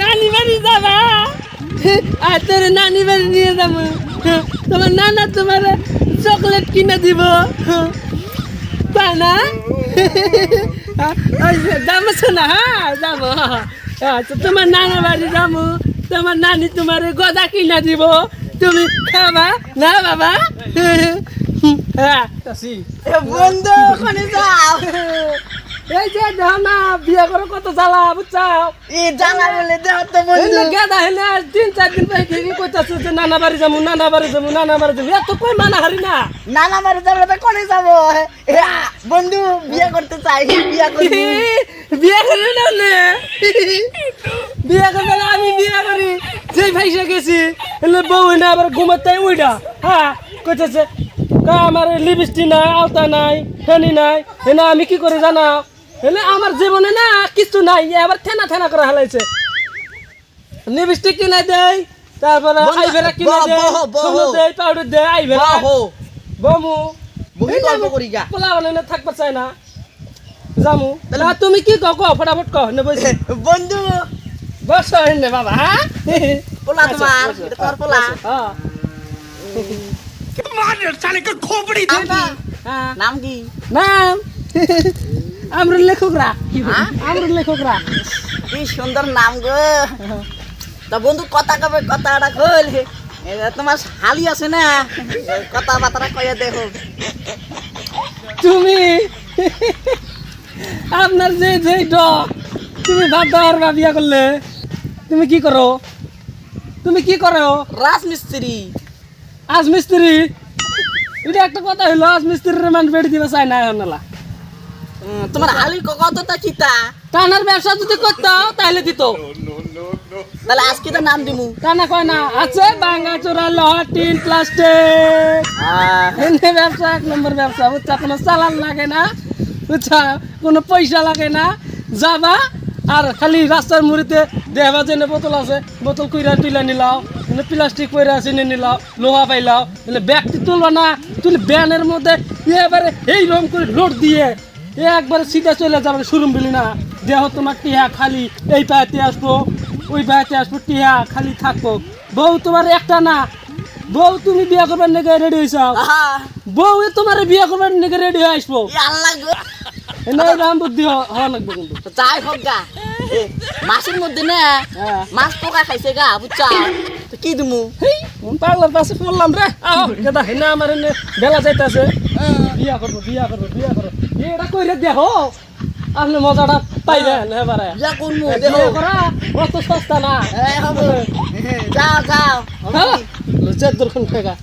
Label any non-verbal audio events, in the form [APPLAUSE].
নানি বাড়ি যাবা? আর তোর নানি বাড়ি নিয়ে যাব। তোমার নানা তোমার চকলেট কিনে দিব। তাই না যাব শোনা হ্যাঁ যাব আচ্ছা তোমার নানা বাড়ি যাব। তোমার নানি তোমার গদা কিনে দিব। তুমি খাবা? না বাবা? হ্যাঁ। বন্ধু ওখানে যাও। এই যে দেহ না বিয়ে করে কত জ্বালা বুঝছাও ই জানা বলে দেহ তো এই বন্ধু গেদা হইলে তিন চার দিন পরে কি কইতাছে যে নানা বাড়ি যাব নানা বাড়ি যাব নানা বাড়ি যাব। এত কই মানা হারি না? নানা বাড়ি যাব তো কোনে যাব? বন্ধু বিয়ে করতে চাই বিয়ে করবি বিয়ে করি না নে? বিয়ে করবে না আমি বিয়ে করি। যেই ভাইসে গেছি এলে বউ না আবার ঘুমাতে উইডা। হ্যাঁ কইতেছে কা আমার লিপস্টিক নাই আলতা নাই ফেনি নাই এনা আমি কি করে জানা? এলে আমার জীবনে না কিছু নাই এবার থেনা থেনা করে হালাইছে। লিপস্টিক কিনে দেয় তারপরে আইভেরা কিনে বহ। সোনো দেয় পাউডার দেয় আইভেরা। বমু গল্প করি গা। পোলা বানাই থাকবার চাই না। জামু না তুমি কি কও কও ফটাফট কও নে বসে [LAUGHS] বন্ধু। বস নে বাবা হ্যাঁ? পোলা তোমার তোর পোলা। হ্যাঁ। হ্যাঁ। নাম কি? নাম। আমরা লেখকরা। হ্যাঁ? আমরা লেখকরা। কি সুন্দর নাম গো। তা বন্ধু কথা কবে কথাটা কইল? তোমার হালি আছে না? কথা বার্তা কয়ে দেখো। তুমি আপনার যে যে ডক তুমি ভাত দেওয়ার বা বিয়া করলে তুমি কি করো? তুমি কি করো? রাজমিস্ত্রি। আজ মিস্ত্রি এটা একটা কথা হইল আজ মিস্ত্রির মান বেড়ে দিবে চাই না এখন তোমার হালি ক- কতটা কিতা টানার ব্যবসা যদি করতো তাহলে দিত। তাহলে আজকে তো নাম দিমু। টানা কয় না আছে বাঙ্গা চোরা লোহা টিন প্লাস্টিক। এনে ব্যবসা এক নম্বর ব্যবসা বুঝছা? কোনো চালান লাগে না বুঝছা? কোনো পয়সা লাগে না। যাবা আর খালি রাস্তার মুড়িতে দেহবা যেনে বোতল আছে বোতল কইরা তুলে নিলাও এনে প্লাস্টিক কইরা চিনে নিলাও লোহা পাইলাও এলে ব্যাগটি তুলবা না তুলে ব্যানের মধ্যে এবারে এই রকম করে লোড দিয়ে একবারে সিধা চলে যাবে শুরুম বিলি না। দেহ তোমার টিহা খালি এই পায়েতে আসব ওই পায়েতে আসব টিহা খালি থাকব। বউ তোমার একটা না বউ তুমি বিয়া করবার নাকি রেডি হয়েছ বউ তোমার বিয়া করবার নাকি রেডি হয়ে আসব। রাম বুদ্ধি হওয়া লাগবে কিন্তু। তো যাই হোক গা। এ, মাসের মধ্যে না হ্যাঁ। মাছ পোকা খাইছে গা বুঝছা? কি দিমু? হেই, কোন পাগলার পাশে পড়লাম রে। আহ কেদা হেনা আমার এনে বেলা যাইতাছে। বিয়া করব বিয়া করব বিয়া করব। এটা কইরে দেখো আপনি মজাটা পাইবেন এবারে। যা কোন দেখো করা অত সস্তা না। এই হব যাও যাও হ্যাঁ। লজ্জার দরকার টাকা।